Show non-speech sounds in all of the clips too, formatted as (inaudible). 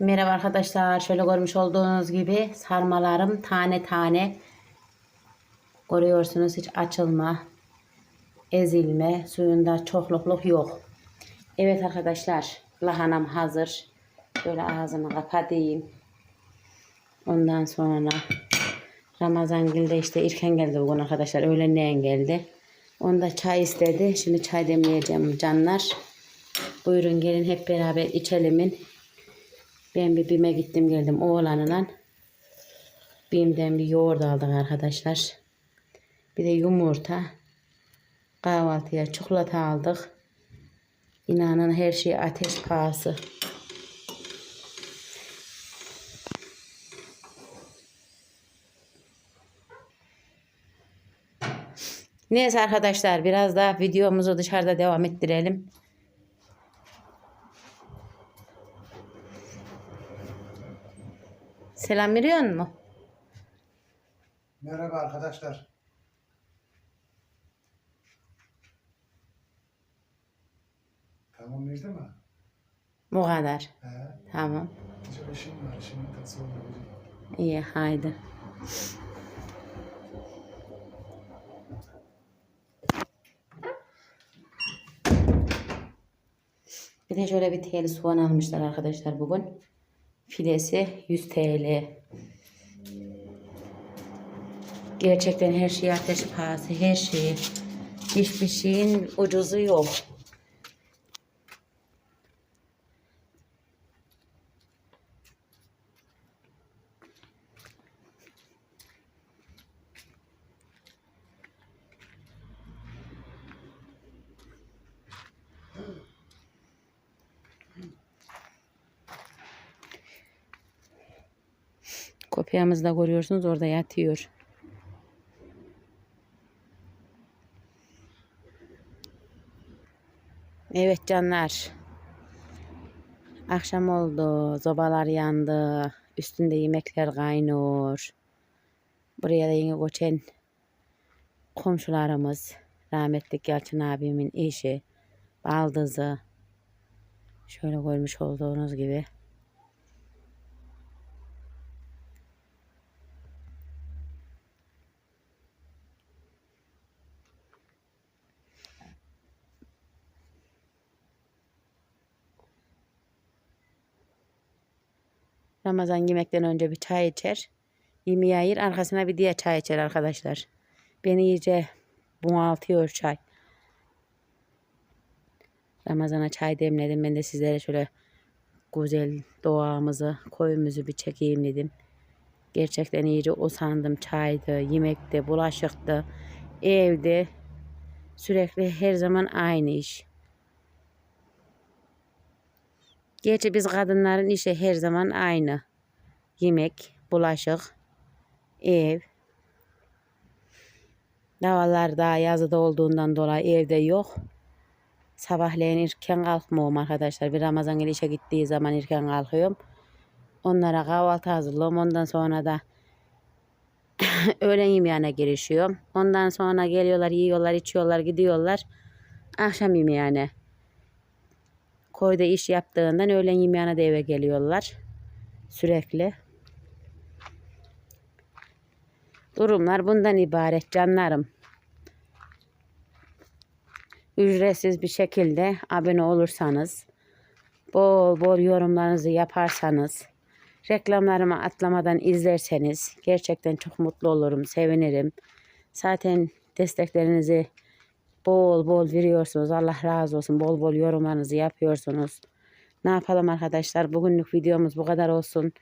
Merhaba arkadaşlar. Şöyle görmüş olduğunuz gibi sarmalarım tane tane görüyorsunuz hiç açılma, ezilme, suyunda çokluk yok. Evet arkadaşlar lahanam hazır. Böyle ağzını kapatayım. Ondan sonra Ramazan de işte erken geldi bugün arkadaşlar. Öğlenleyen geldi. Onda çay istedi. Şimdi çay demleyeceğim canlar. Buyurun gelin hep beraber içelimin. Ben bir BİM'e gittim geldim oğlanla. BİM'den bir yoğurt aldık arkadaşlar. Bir de yumurta. Kahvaltıya çikolata aldık. İnanın her şey ateş pahası. Neyse arkadaşlar biraz daha videomuzu dışarıda devam ettirelim. Selam veriyor mu? Merhaba arkadaşlar. Tamam verdi mi? Bu kadar. He. Tamam. Çok işim var. İşimin tası olabilir. İyi haydi. Bir de şöyle bir TL soğan almışlar arkadaşlar bugün. Filesi 100 TL. Gerçekten her şey ateş pahası, her şey. Hiçbir şeyin ucuzu yok. Köpeğimizi da görüyorsunuz orada yatıyor. Evet canlar. Akşam oldu. Zobalar yandı. Üstünde yemekler kaynıyor. Buraya da yine göçen komşularımız. Rahmetli Yalçın abimin eşi. Baldızı. Şöyle görmüş olduğunuz gibi. Ramazan yemekten önce bir çay içer. Yemeği ayır arkasına bir diğer çay içer arkadaşlar. Beni iyice bunaltıyor çay. Ramazana çay demledim. Ben de sizlere şöyle güzel doğamızı, koyumuzu bir çekeyim dedim. Gerçekten iyice usandım. Çaydı, yemekti, bulaşıktı, evde. Sürekli her zaman aynı iş. Gerçi biz kadınların işi her zaman aynı. Yemek, bulaşık, ev. Davalar da yazıda olduğundan dolayı evde yok. Sabahleyin erken kalkmıyorum arkadaşlar. Bir Ramazan günü işe gittiği zaman erken kalkıyorum. Onlara kahvaltı hazırlıyorum. Ondan sonra da (laughs) öğlen yemeğine girişiyorum. Ondan sonra geliyorlar, yiyorlar, içiyorlar, gidiyorlar. Akşam yemeğine. Koyda iş yaptığından öğlen yemeğine de eve geliyorlar. Sürekli. Durumlar bundan ibaret canlarım. Ücretsiz bir şekilde abone olursanız, bol bol yorumlarınızı yaparsanız, reklamlarımı atlamadan izlerseniz gerçekten çok mutlu olurum, sevinirim. Zaten desteklerinizi bol bol veriyorsunuz. Allah razı olsun. Bol bol yorumlarınızı yapıyorsunuz. Ne yapalım arkadaşlar? Bugünlük videomuz bu kadar olsun.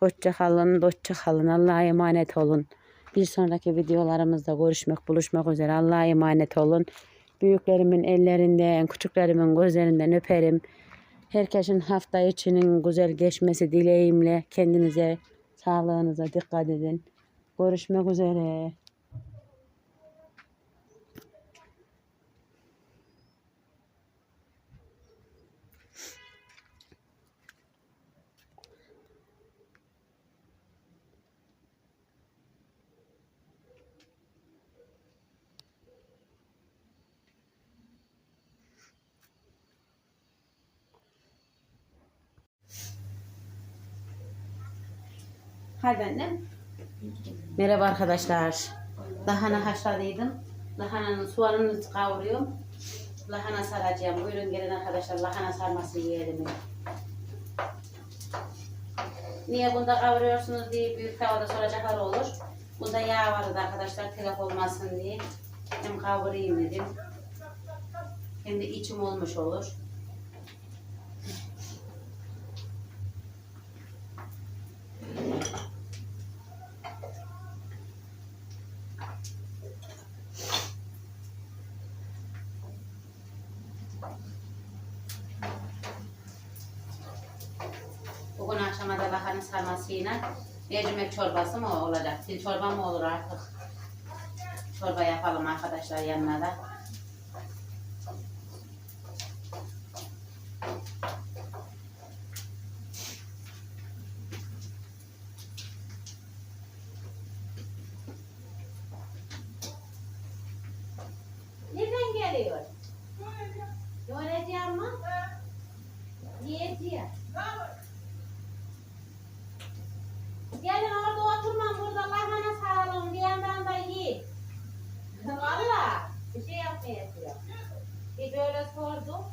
Hoşça kalın, hoşça kalın. Allah'a emanet olun. Bir sonraki videolarımızda görüşmek, buluşmak üzere. Allah'a emanet olun. Büyüklerimin ellerinden, küçüklerimin gözlerinden öperim. Herkesin hafta içinin güzel geçmesi dileğimle kendinize, sağlığınıza dikkat edin. Görüşmek üzere. Hadi annem. Merhaba arkadaşlar. Lahana haşladıydım. Lahananın soğanını kavuruyorum. Lahana saracağım. Buyurun gelin arkadaşlar lahana sarması yiyelim. Niye bunda kavuruyorsunuz diye büyük tavada soracaklar olur. Bunda yağ vardı arkadaşlar telef olmasın diye. Hem kavurayım dedim. Hem de içim olmuş olur. Bugün akşama da lahana sarmasıyla mercimek çorbası mı olacak? Sil çorba mı olur artık? Çorba yapalım arkadaşlar yanına da. Nereden geliyor? Öğreteceğim mi? Yiyeceğim. Gelin orada oturmam burada lahana saralım bir yandan da yiyin. Valla bir şey yapmaya yapıyor. Bir böyle sordum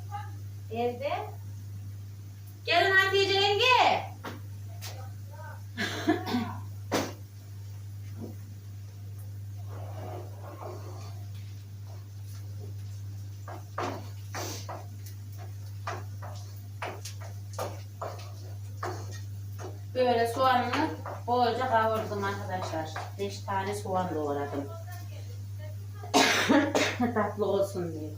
evde. Gelin Hatice yenge. Böyle soğanını bolca kavurdum arkadaşlar. 5 tane soğan doğradım. Tatlı olsun diye.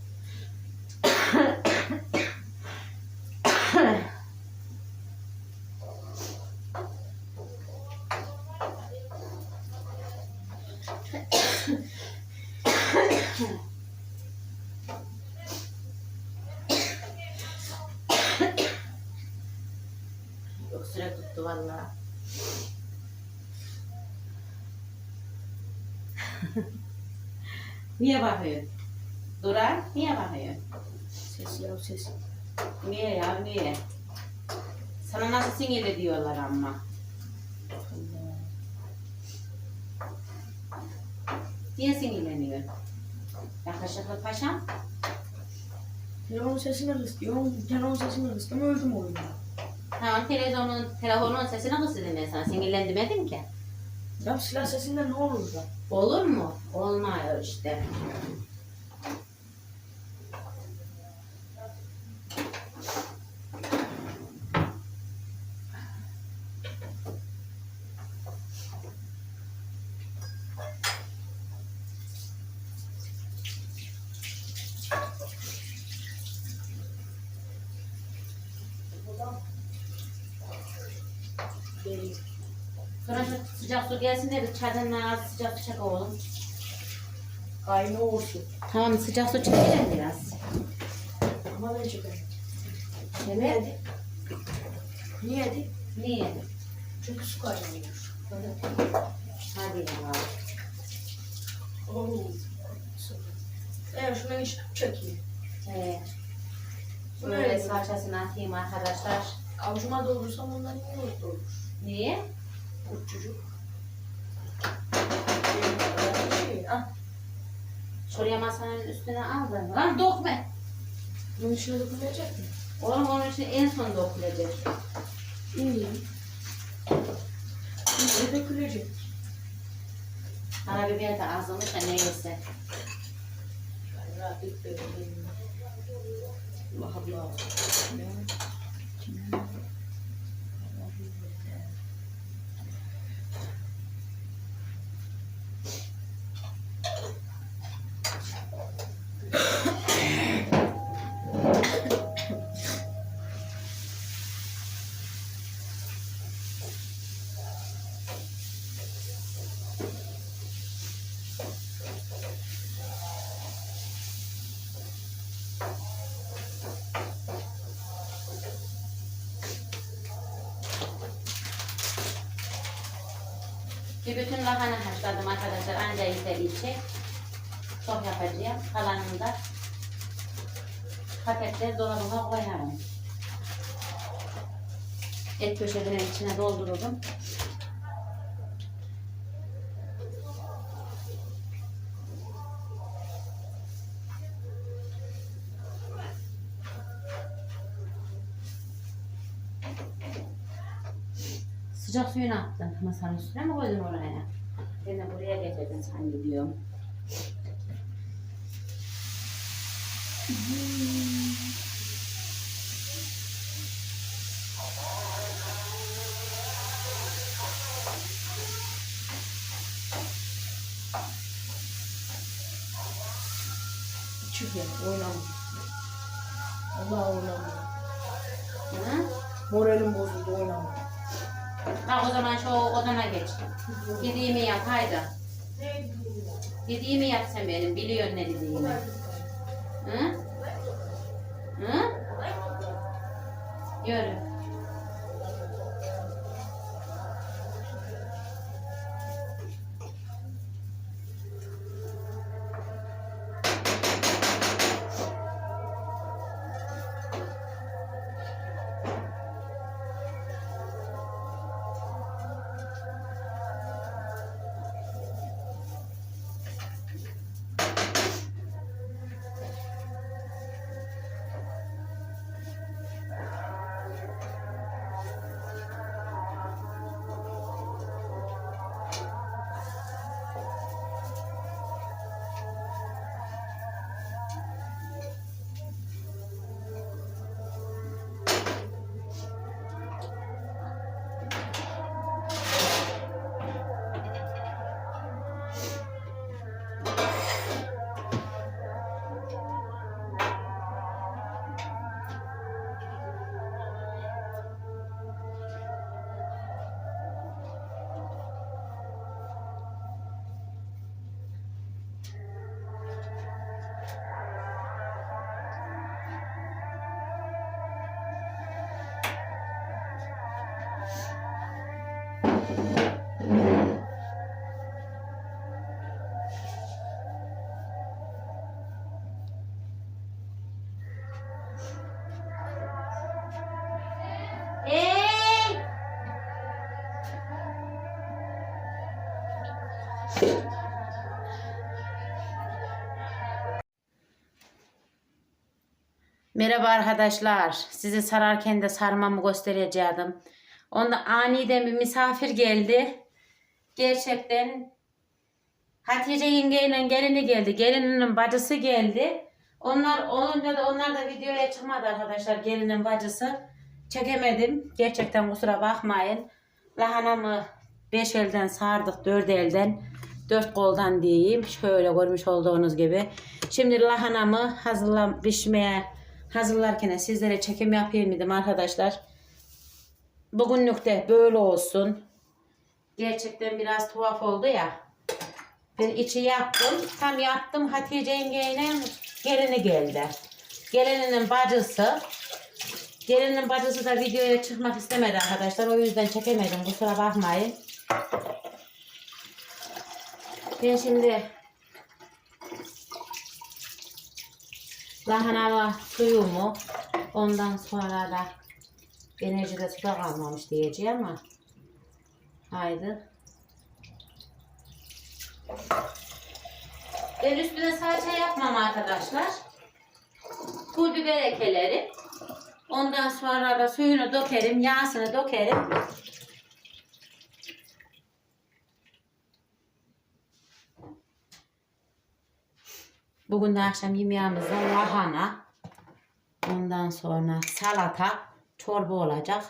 Çok süre tuttu vallahi. niye bakıyorsun? Duran niye bakıyorsun? Ses ya ses. Niye ya niye? Sana nasıl sinirli diyorlar ama. Niye sinirleniyorsun? Yakışıklı paşam. Telefon sesini kısıyorum. Telefon sesini kıstım öldüm oyunda. Tamam televizyonun, telefonun sesini kısıldın ben sana. Sinirlen demedim ki. Ya silah sesinden ne olur da? Olur mu? Olmuyor işte. Benim. Sonra şu sıcak su gelsin de bir çaydanın az sıcak su çak oğlum. Kaynağı olsun. Tamam sıcak su çekelim biraz. Ama ben çekerim. Evet. Niye di? Niye? Çünkü su kaynıyor. Hadi ya. Oo. Evet şuna iş çekeyim. Evet. Böyle salçasını atayım arkadaşlar. Avucuma doldursam ondan iyi olur. Niye? Uçucuk. Şey, ah, Şuraya masanın üstüne al da. Lan dokme. bunun içine dokunmayacak mı? Oğlum onun için en son dokunacak. İyi. İyi dökülecek. Karabiber de azalmış da neyse. Allah Allah. Bir bütün lahana haşladım arkadaşlar. Anca yeter içi. Çok yapacağım. Kalanını da paketler dolabıma koyarım. Et köşelerinin içine doldururum. Sıcak suyunu attın masanın üstüne mi koydun oraya? Ben de buraya getirdin zannediyorum. Çık ya oynama. Allah oynama. Hı? Moralim bozuldu oynama. Bak o zaman şu odana geç. Dediğimi yap haydi. Dediğimi yap sen benim. Biliyorsun ne dediğimi. Hı? Hı? Yürü. Merhaba arkadaşlar. Sizi sararken de sarmamı göstereceğim. Onda aniden bir misafir geldi. Gerçekten Hatice yengeyle gelini geldi. Gelininin bacısı geldi. Onlar olunca da onlar da videoya çıkmadı arkadaşlar. Gelinin bacısı. Çekemedim. Gerçekten kusura bakmayın. Lahanamı 5 elden sardık 4 elden. 4 koldan diyeyim. Şöyle görmüş olduğunuz gibi. Şimdi lahanamı hazırlam pişmeye hazırlarken sizlere çekim yapayım dedim arkadaşlar. Bugünlük de böyle olsun. Gerçekten biraz tuhaf oldu ya. Ben içi yaptım. Tam yaptım. Hatice yengeyle gelini geldi. Gelininin bacısı. Gelinin bacısı da videoya çıkmak istemedi arkadaşlar. O yüzden çekemedim. Kusura bakmayın. Ben şimdi lahanama suyumu ondan sonra da enerjide suda kalmamış diyeceğim ama haydi ben üstüne salça yapmam arkadaşlar. Pul biber ekelerim. Ondan sonra da suyunu dökerim, yağsını dökerim. Bugün akşam yemeğimizde lahana. Ondan sonra salata, çorba olacak.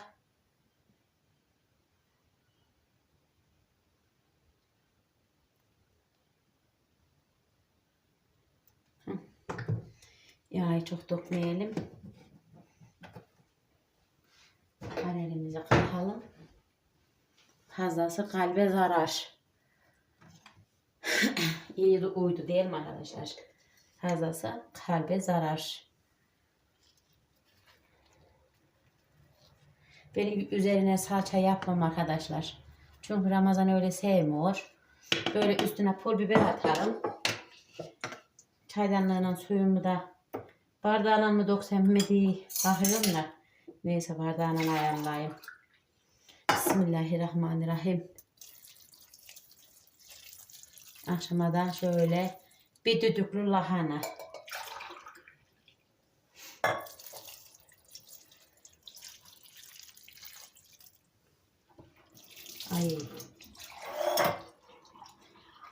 Yağı çok dökmeyelim. Panelimizi katalım. Fazlası kalbe zarar. (coughs) İyi de uydu değil mi arkadaşlar? Fazlası kalbe zarar. Ben üzerine salça yapmam arkadaşlar. Çünkü Ramazan öyle sevmiyor. Böyle üstüne pul biber atarım. Çaydanlığının suyumu da bardağına mı döksem mi diye bakıyorum da. Neyse bardağına ayarlayayım. Bismillahirrahmanirrahim. Akşama da şöyle bir düdüklü lahana. Ay.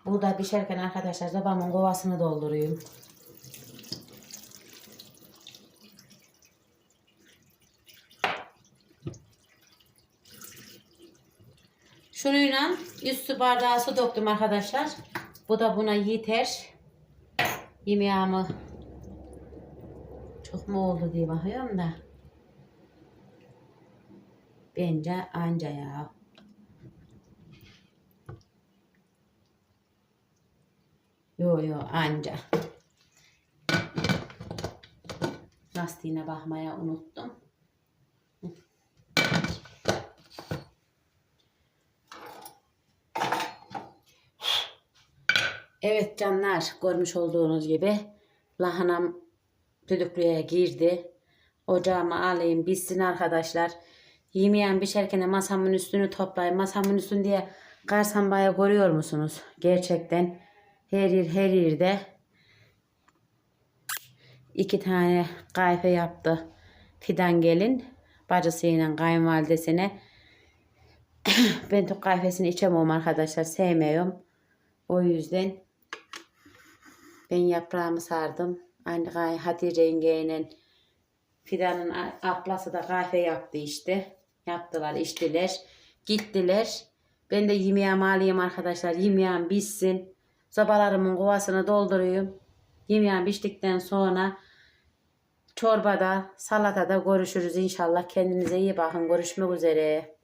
Bu da pişerken arkadaşlar babamın kovasını dolduruyorum. Şununla üstü bardağı su döktüm arkadaşlar. Bu da buna yeter. Yemeğimi çok mu oldu diye bakıyorum da. Bence anca ya. Yo yo anca. Lastiğine bakmaya unuttum. Evet canlar görmüş olduğunuz gibi lahanam düdüklüye girdi. Ocağıma alayım bitsin arkadaşlar. Yemeyen pişerken masamın üstünü toplayayım. Masamın üstünü diye karsambaya görüyor musunuz? Gerçekten her yer her yerde iki tane kayfe yaptı. Fidan gelin bacısıyla kayınvalidesine. (coughs) ben Türk kahvesini içemiyorum arkadaşlar. Sevmiyorum. O yüzden ben yaprağımı sardım. Gay Hatice yengeyle Fidan'ın ablası da kahve yaptı işte. Yaptılar, içtiler. Gittiler. Ben de yemeğimi alayım arkadaşlar. Yemeğim bitsin. Sobalarımın kovasını dolduruyorum. Yemeğim piştikten sonra çorbada, salatada görüşürüz inşallah. Kendinize iyi bakın. Görüşmek üzere.